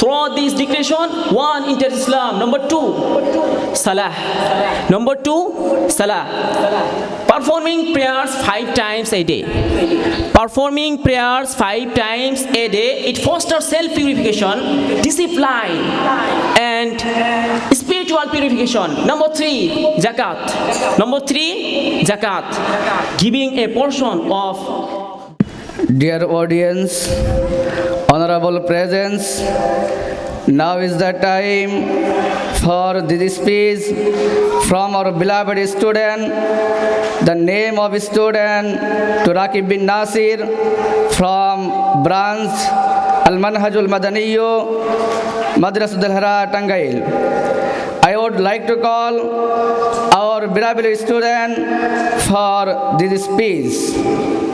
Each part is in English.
Throughout this declaration, one enters Islam. Number two, Salah. Number two, Salah. Performing prayers five times a day. Performing prayers five times a day, it fosters self-purification, discipline, and spiritual purification. Number three, zakat. Number three, zakat. Giving a portion of Dear audience, honorable presence, now is the time for this speech from our beloved student. The name of student to Rakib bin Nasir from branch Al Manhajul Madaniyo, Madrasa Dalhara, Tangail. I would like to call our beloved student for this speech.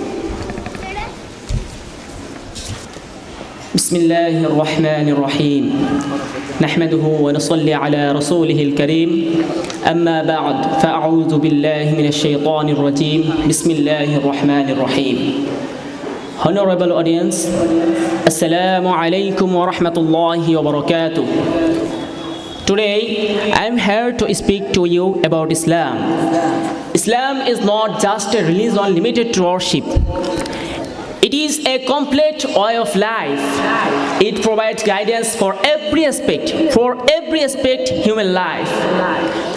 بسم الله الرحمن الرحيم نحمده ونصلي على رسوله الكريم اما بعد فاعوذ بالله من الشيطان الرجيم بسم الله الرحمن الرحيم honorable audience السلام عليكم ورحمه الله وبركاته today i am here to speak to you about islam. Islam is not just a religion limited to worship it is a complete way of life. It provides guidance for every aspect, for every aspect human life.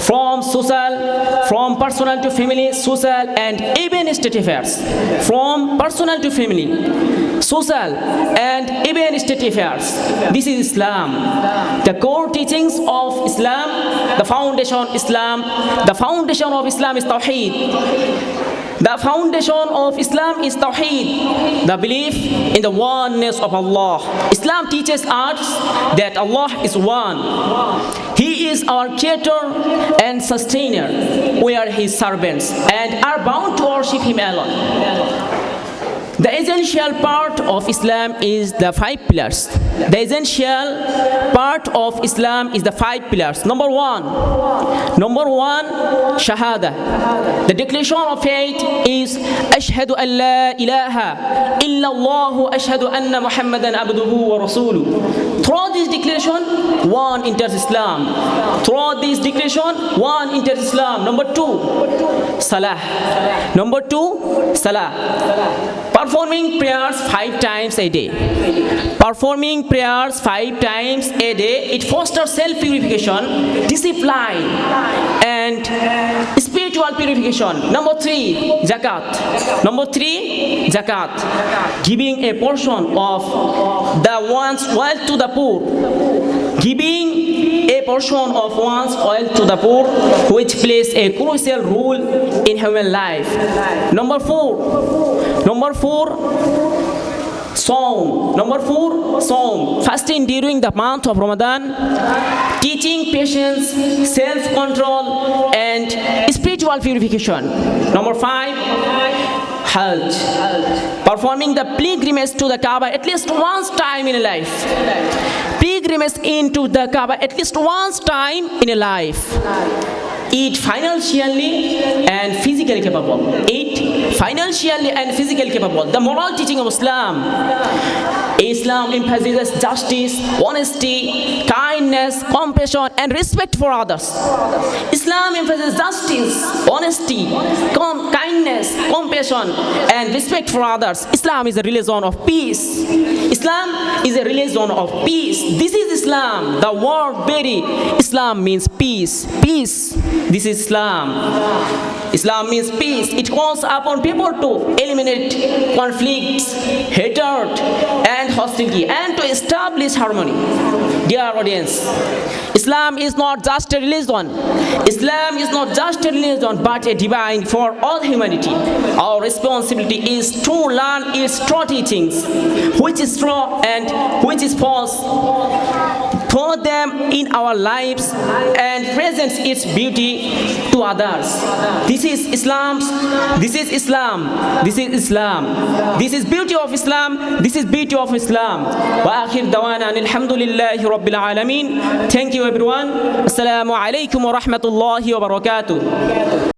From social, from personal to family, social and even state affairs. From personal to family, social and even state affairs. This is Islam. The core teachings of Islam, the foundation Islam, the foundation of Islam is Tawheed. The foundation of Islam is Tawheed, the belief in the oneness of Allah. Islam teaches us that Allah is one. He is our creator and sustainer. We are His servants and are bound to worship Him alone. The essential part of Islam is the five pillars. The essential part of Islam is the five pillars. Number one, number one, Shahada. The declaration of faith is Ashhadu an la ilaha illallah ashhadu anna Muhammadan abduhu wa rasuluh. Through this declaration, one enters Islam. Through this declaration, one enters Islam. Number two, Salah. Number two, Salah. Performing prayers five times a day. Performing prayers five times a day, it fosters self-purification, discipline, and spiritual purification. Number three, zakat. Number three, zakat. Giving a portion of the one's wealth to the poor. Giving a portion of one's oil to the poor, which plays a crucial role in human life. Number four, number four, Psalm. Number four, Psalm. Fasting during the month of Ramadan, teaching patience, self-control, and spiritual purification. Number five, Hajj. Performing the pilgrimage to the Kaaba at least once time in life. Pilgrimage into the Kaaba at least once time in a life. Eat financially and physically capable. it financially and physically capable. The moral teaching of Islam. Islam emphasizes justice, honesty, kindness, compassion, and respect for others. Islam emphasizes justice, honesty, com- kindness, compassion, and respect for others. Islam is a religion of peace. Islam is a religion of peace. This is Islam. The word very Islam means peace. Peace. This is Islam. Islam means peace. It calls upon people to eliminate conflicts, hatred, and hostility, and to establish harmony. Dear audience, Islam is not just a religion. Islam is not just a religion, but a divine for all humanity. Our responsibility is to learn its true teachings, which is true and which is false throw them in our lives and presents its beauty to others. This is Islam's, this is Islam, this is Islam. This is beauty of Islam, this is beauty of Islam. Wa dawana alhamdulillahi rabbil alameen. Thank you everyone. Assalamu alaikum wa rahmatullahi wa barakatuh.